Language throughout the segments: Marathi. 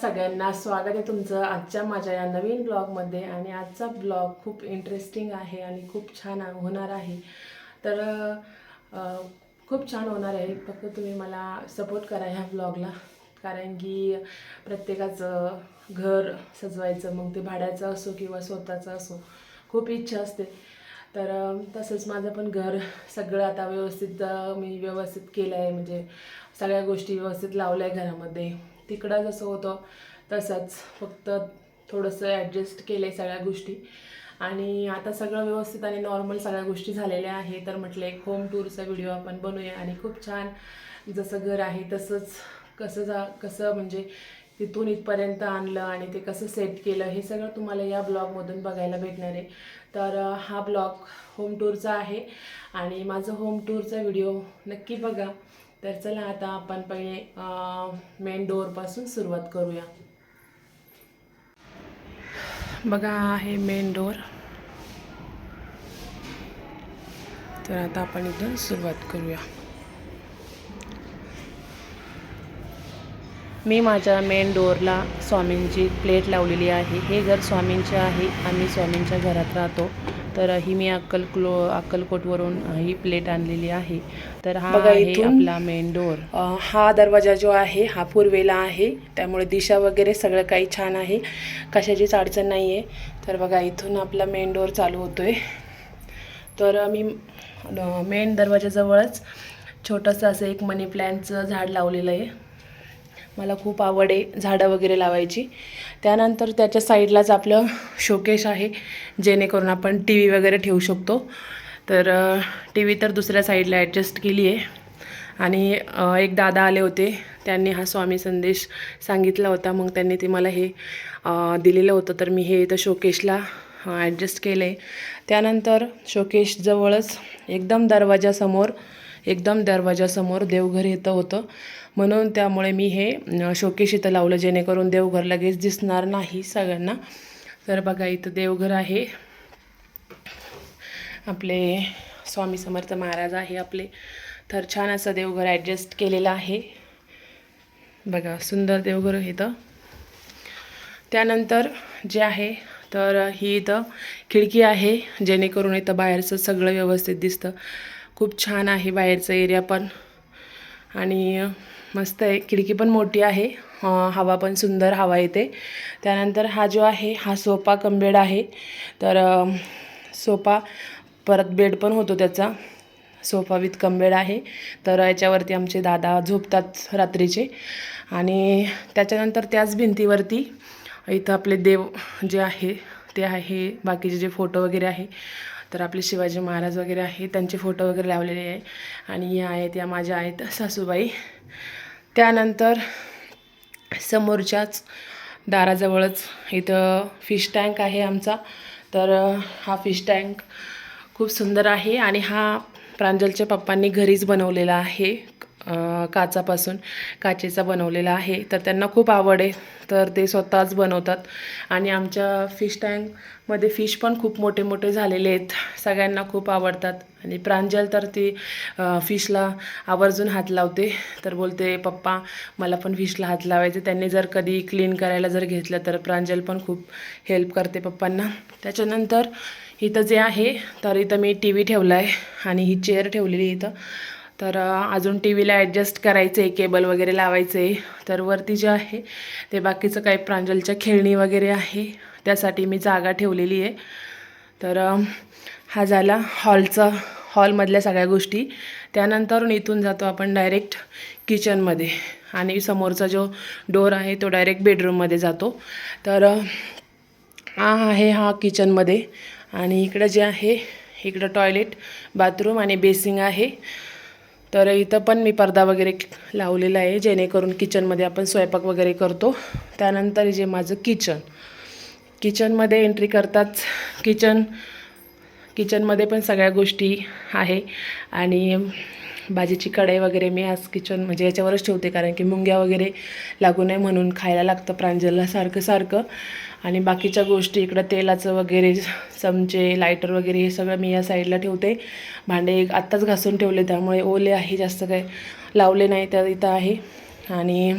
सगळ्यांना स्वागत आहे तुमचं आजच्या माझ्या या नवीन ब्लॉगमध्ये. आणि आजचा ब्लॉग खूप इंटरेस्टिंग आहे आणि खूप छान होणार आहे. तर खूप छान होणार आहे. फक्त तुम्ही मला सपोर्ट करा ह्या ब्लॉगला. कारण की प्रत्येकाचं घर सजवायचं मग ते भाड्याचं असो किंवा स्वतःचं असो खूप इच्छा असते. तर तसंच माझं पण घर सगळं आता व्यवस्थित मी व्यवस्थित केलं आहे म्हणजे सगळ्या गोष्टी व्यवस्थित लावल्या आहे घरामध्ये. तिकडं जसं होतं तसंच फक्त थोडंसं ॲडजस्ट केलं आहे सगळ्या गोष्टी. आणि आता सगळं व्यवस्थित आणि नॉर्मल सगळ्या गोष्टी झालेल्या आहे तर म्हटलं एक होम टूरचा व्हिडिओ आपण बनवूया. आणि खूप छान जसं घर आहे तसंच कसं जा कसं म्हणजे तिथून इथपर्यंत आणलं आणि ते कसं सेट केलं हे सगळं तुम्हाला या ब्लॉगमधून बघायला भेटणार आहे. तर हा ब्लॉग होम टूरचा आहे. आणि माझं होम टूरचा व्हिडिओ नक्की बघा. तर चला आता आपण पहिले मेन डोअरपासून सुरुवात करूया. बघा आहे मेन डोअर तर आता आपण इथून सुरुवात करूया. मी माझ्या मेन डोअरला स्वामींची प्लेट लावलेली आहे. हे घर स्वामींचे आहे. आम्ही स्वामींच्या घरात राहतो. तर ही मी अक्कलक्लो अक्कलकोटवरून ही प्लेट आणलेली आहे. तर हा बघा आहे आपला मेन डोअर हा दरवाजा जो आहे हा पूर्वेला आहे. त्यामुळे दिशा वगैरे सगळं काही छान आहे. कशाचीच अडचण नाही आहे तर बघा इथून आपला मेन डोअर चालू होतोय. तर मी मेन दरवाजाजवळच छोटंसं असं एक मनी प्लॅनचं झाड लावलेलं आहे. मला खूप आवड आहे झाडं वगैरे लावायची. त्यानंतर त्याच्या साईडलाच आपलं शोकेश आहे जेणेकरून आपण टी व्ही वगैरे ठेवू शकतो. तर टी व्ही तर दुसऱ्या साईडला ॲडजस्ट केली आहे. आणि एक दादा आले होते. त्यांनी हा स्वामी संदेश सांगितला होता. मग त्यांनी ते मला हे दिलेलं होतं. तर मी हे इथं शोकेशला ॲडजस्ट केलं आहे त्यानंतर शोकेशजवळच एकदम दरवाजासमोर एकदम दरवाजासमोर देवघर येतं होतं. म्हणून त्यामुळे मी हे शोकेश इथं लावलं जेणेकरून देवघर लगेच दिसणार नाही सगळ्यांना. तर बघा इथं देवघर आहे. आपले स्वामी समर्थ महाराज आहे आपले. तर छान असं देवघर ॲडजस्ट केलेलं आहे. बघा सुंदर देवघर इथं. त्यानंतर जे आहे तर ही इथं खिडकी आहे जेणेकरून इथं बाहेरचं सगळं व्यवस्थित दिसतं. खूप छान आहे बाहेरचा एरिया पण. आणि मस्त आहे. खिडकी पण मोठी आहे. हवा पण सुंदर हवा येते. त्यानंतर हा जो आहे हा सोफा कम बेड आहे. तर सोफा परत बेड पण होतो त्याचा. सोफा विथ कमबेड आहे. तर याच्यावरती आमचे दादा झोपतात रात्रीचे. आणि त्याच्यानंतर त्याच भिंतीवरती इथं आपले देव जे आहे ते आहे बाकीचे जे फोटो वगैरे आहे तर आपले शिवाजी महाराज वगैरे आहे त्यांचे फोटो वगैरे लावलेले आहे. आणि या आहेत या माझ्या आहेत सासूबाई. त्यानंतर समोरच्याच दाराजवळच इथं फिश टँक आहे आमचा. तर हा फिश टँक खूप सुंदर आहे आणि हा प्रांजलच्या पप्पांनी घरीच बनवलेला आहे. काचापासून काचेचा बनवलेला आहे. तर त्यांना खूप आवड आहे. तर ते स्वतःच बनवतात. आणि आमच्या फिश टँकमध्ये फिश पण खूप मोठे मोठे झालेले आहेत. सगळ्यांना खूप आवडतात. आणि प्रांजल तर ती फिशला आवर्जून हात लावते. तर बोलते पप्पा मला पण फिशला हात लावायचे. त्यांनी जर कधी क्लीन करायला जर घेतलं तर प्रांजल पण खूप हेल्प करते पप्पांना. त्याच्यानंतर इथं जे आहे तर इथं मी टी व्ही ठेवला आहे आणि ही चेअर ठेवलेली आहे इथं. तर अजून टी व्हीला ॲडजस्ट करायचं आहे केबल वगैरे लावायचं आहे तर वरती जे आहे ते बाकीचं काही प्रांजलच्या खेळणी वगैरे आहे त्यासाठी मी जागा ठेवलेली आहे. तर हा झाला हॉलचा हॉलमधल्या सगळ्या गोष्टी. त्यानंतर इथून जातो आपण डायरेक्ट किचनमध्ये आणि समोरचा जो डोर आहे तो डायरेक्ट बेडरूममध्ये जातो. तर हा आहे हा किचनमध्ये आणि इकडं जे आहे इकडं टॉयलेट बाथरूम आणि बेसिंग आहे. तर इथं पण मी पडदा वगैरे लावलेला आहे जेणेकरून किचनमध्ये आपण स्वयंपाक वगैरे करतो. त्यानंतर जे माझं किचन किचनमध्ये एंट्री करताच किचन किचनमध्ये पण सगळ्या गोष्टी आहे. आणि भाजीची कढई वगैरे मी आज किचन म्हणजे याच्यावरच ठेवते कारण की मुंग्या वगैरे लागू नये म्हणून खायला लागतं प्रांजलला सारखं सारखं. आणि बाकीच्या गोष्टी इकडं तेलाचं वगैरे चमचे लायटर वगैरे हे सगळं मी या साईडला ठेवते. भांडे एक आत्ताच घासून ठेवले त्यामुळे ओले आहे जास्त काय लावले नाही तर इथं आहे. आणि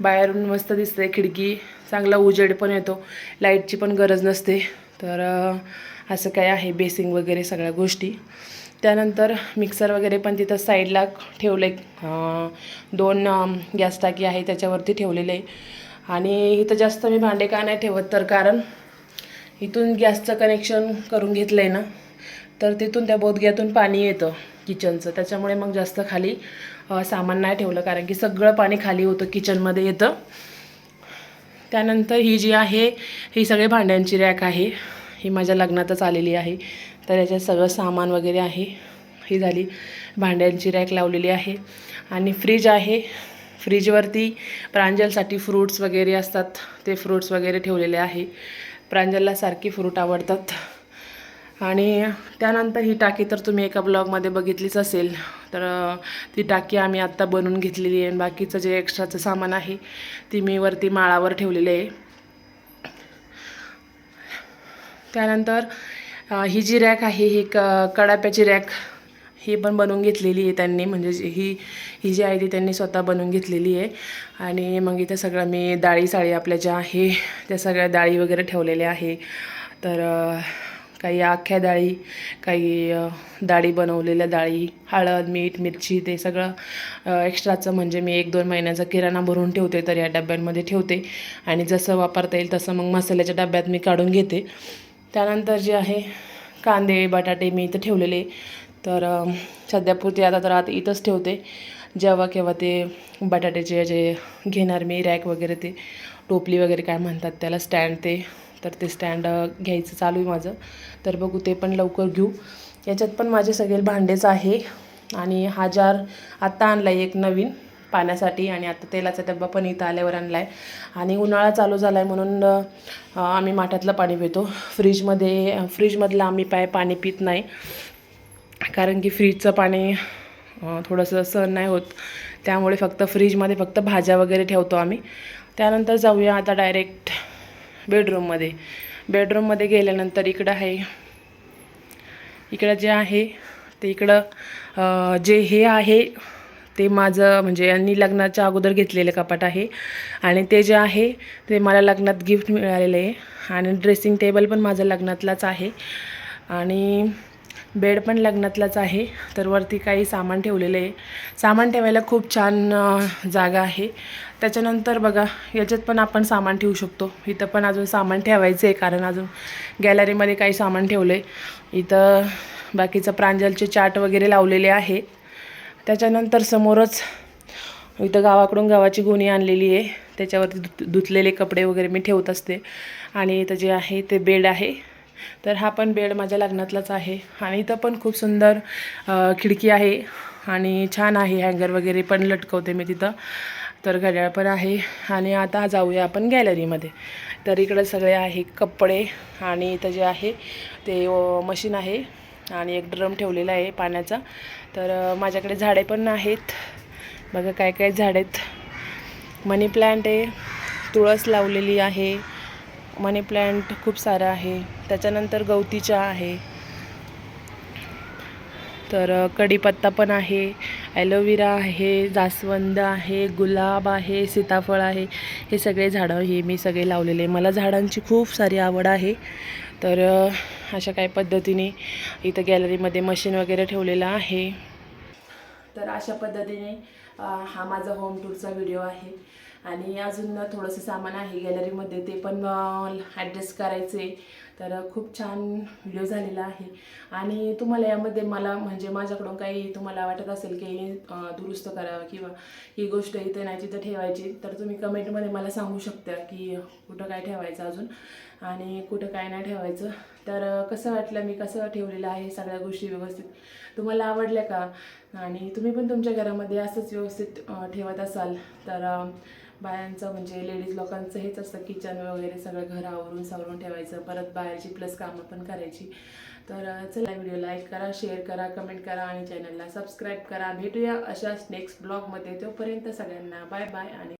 बाहेरून मस्त दिसते खिडकी चांगला उजेड पण येतो. लाईटची पण गरज नसते. तर असं काय आहे बेसिंग वगैरे सगळ्या गोष्टी. त्यानंतर मिक्सर वगैरे पण तिथं साईडला ठेवले दोन गॅस टाकी आहे त्याच्यावरती ठेवलेले. आहे आणि इथं जास्त मी भांडे का नाही ठेवत तर कारण इथून गॅसचं कनेक्शन करून घेतलं आहे ना तर तिथून त्या बोधग्यातून पाणी येतं किचनचं. त्याच्यामुळे मग जास्त खाली सामान नाही ठेवलं कारण की सगळं पाणी खाली होतं किचनमध्ये येतं. त्यानंतर ही जी आहे ही सगळे भांड्यांची रॅक आहे. ही माझ्या लग्नातच आलेली आहे. तर याच्यात सगळं सामान वगैरे आहे. ही झाली. भांड्यांची रॅक लावलेली आहे. आणि फ्रीज आहे. फ्रीजवरती प्रांजलसाठी फ्रूट्स वगैरे असतात. ते फ्रूट्स वगैरे ठेवलेले आहे. प्रांजलला सारखी फ्रूट आवडतात. आणि त्यानंतर ही टाकी तर तुम्ही एका ब्लॉगमध्ये बघितलीच असेल. तर ती टाकी आम्ही आत्ता बनवून घेतलेली आहे आणि बाकीचं जे एक्स्ट्राचं सामान आहे ती मी वरती माळावर ठेवलेलं आहे. त्यानंतर ही जी रॅक आहे ही क कडाप्याची रॅक ही पण बनवून घेतलेली आहे त्यांनी. म्हणजे जी- ही ही जी आहे ती त्यांनी स्वतः बनवून घेतलेली आहे. आणि मग इथे सगळं मी डाळी साळी आपल्या ज्या आहे त्या सगळ्या डाळी वगैरे ठेवलेल्या आहे. तर काही अख्ख्या डाळी काही डाळी बनवलेल्या डाळी हळद मीठ मिरची ते सगळं एक्स्ट्राचं म्हणजे मी एक दोन महिन्याचा किराणा भरून ठेवते तर या डब्यांमध्ये ठेवते. आणि जसं वापरता येईल तसं मग मसाल्याच्या डब्यात मी काढून घेते. त्यानंतर जे आहे कांदे बटाटे मी इथं ठेवलेले. तर सध्यापुरती आता तर आता इथंच ठेवते. जेव्हा केव्हा ते बटाट्याचे जे घेणार मी रॅक वगैरे ते टोपली वगैरे काय म्हणतात त्याला स्टँड ते तर ते स्टँड घ्यायचं चालू आहे माझं. तर बघू ते पण लवकर घेऊ. याच्यात पण माझे सगळे भांडेच आहे. आणि हा जार आत्ता आणला आहे एक नवीन. पाण्यासाठी आणि आता तेलाचा डब्बा पण इथं आल्यावर आणला आहे आणि उन्हाळा चालू झाला आहे म्हणून आम्ही माठातलं पाणी पितो. फ्रीजमध्ये फ्रीजमधलं आम्ही पाय पाणी पित नाही. कारण की फ्रीजचं पाणी थोडंसं सहन नाही होत. त्यामुळे फक्त फ्रीजमध्ये फक्त भाज्या वगैरे ठेवतो आम्ही. त्यानंतर जाऊया आता डायरेक्ट बेडरूममध्ये. बेडरूममध्ये गेल्यानंतर इकडं आहे इकडं जे आहे ते इकडं जे हे आहे ते माझं म्हणजे यांनी लग्नाच्या अगोदर घेतलेलं कपाट आहे. आणि ते जे आहे ते मला लग्नात गिफ्ट मिळालेलं आहे. आणि ड्रेसिंग टेबल पण माझं लग्नातलाच आहे. आणि बेड पण लग्नातलाच आहे. तर वरती काही सामान ठेवलेलं आहे. सामान ठेवायला खूप छान जागा आहे. त्याच्यानंतर बघा याच्यात पण आपण सामान ठेवू शकतो. इथं पण अजून सामान ठेवायचं आहे कारण अजून गॅलरीमध्ये काही सामान ठेवलं आहे इथं बाकीचं प्रांजलचे चाट वगैरे लावलेले आहे. त्याच्यानंतर समोरच इथं गावाकडून गावाची गोणी आणलेली आहे. त्याच्यावरती धुत धुतलेले कपडे वगैरे मी ठेवत असते. आणि इथं जे आहे ते बेड आहे. तर हा पण बेड माझ्या लग्नातलाच आहे. आणि इथं पण खूप सुंदर खिडकी आहे. आणि छान आहे. हँगर वगैरे पण लटकवते मी तिथं. तर घड्याळ पण आहे. आणि आता जाऊया आपण गॅलरीमध्ये. तर इकडं सगळे आहे कपडे. आणि इथं जे आहे ते मशीन आहे. आणि एक ड्रम ठेवलेला आहे पाण्याचा. तर माझ्याकडे झाडे पण आहेत. बघा काय काय झाड आहेत मनी प्लॅन्ट आहे. तुळस लावलेली आहे. मनी प्लॅन्ट खूप सारं आहे. त्याच्यानंतर गवतीच्या आहे. तर कढीपत्ता पण आहे ॲलोविरा आहे जास्वंद आहे गुलाब आहे सीताफळ आहे हे सगळे झाडं हे मी सगळे लावलेले मला झाडांची खूप सारी आवड आहे. तर अशा काही पद्धतीने इथं गॅलरीमध्ये मशीन वगैरे ठेवलेलं आहे. तर अशा पद्धतीने हा माझा होम टूरचा व्हिडिओ आहे. आणि अजून थोडंसं सामान आहे गॅलरीमध्ये ते पण ॲडजस्ट करायचे तर खूप छान व्हिडिओ झालेला आहे. आणि तुम्हाला यामध्ये मला म्हणजे माझ्याकडून काही तुम्हाला वाटत असेल की दुरुस्त करावं किंवा ही गोष्ट इथे नाही तिथं ठेवायची तर तुम्ही कमेंटमध्ये मला सांगू शकता की कुठं काय ठेवायचं अजून आणि कुठं काय नाही ठेवायचं. तर कसं वाटलं मी कसं ठेवलेलं आहे सगळ्या गोष्टी व्यवस्थित तुम्हाला आवडल्या का? आणि तुम्ही पण तुमच्या घरामध्ये असंच व्यवस्थित ठेवत असाल तर बायांचं म्हणजे लेडीज लोकांचं हेच असतं किचन वगैरे सगळं घर आवरून सावरून ठेवायचं परत बाहेरची प्लस कामं पण करायची. तर चला व्हिडिओ लाईक करा शेअर करा कमेंट करा आणि चॅनलला सबस्क्राईब करा. भेटूया अशाच नेक्स्ट ब्लॉगमध्ये तोपर्यंत सगळ्यांना बाय बाय आणि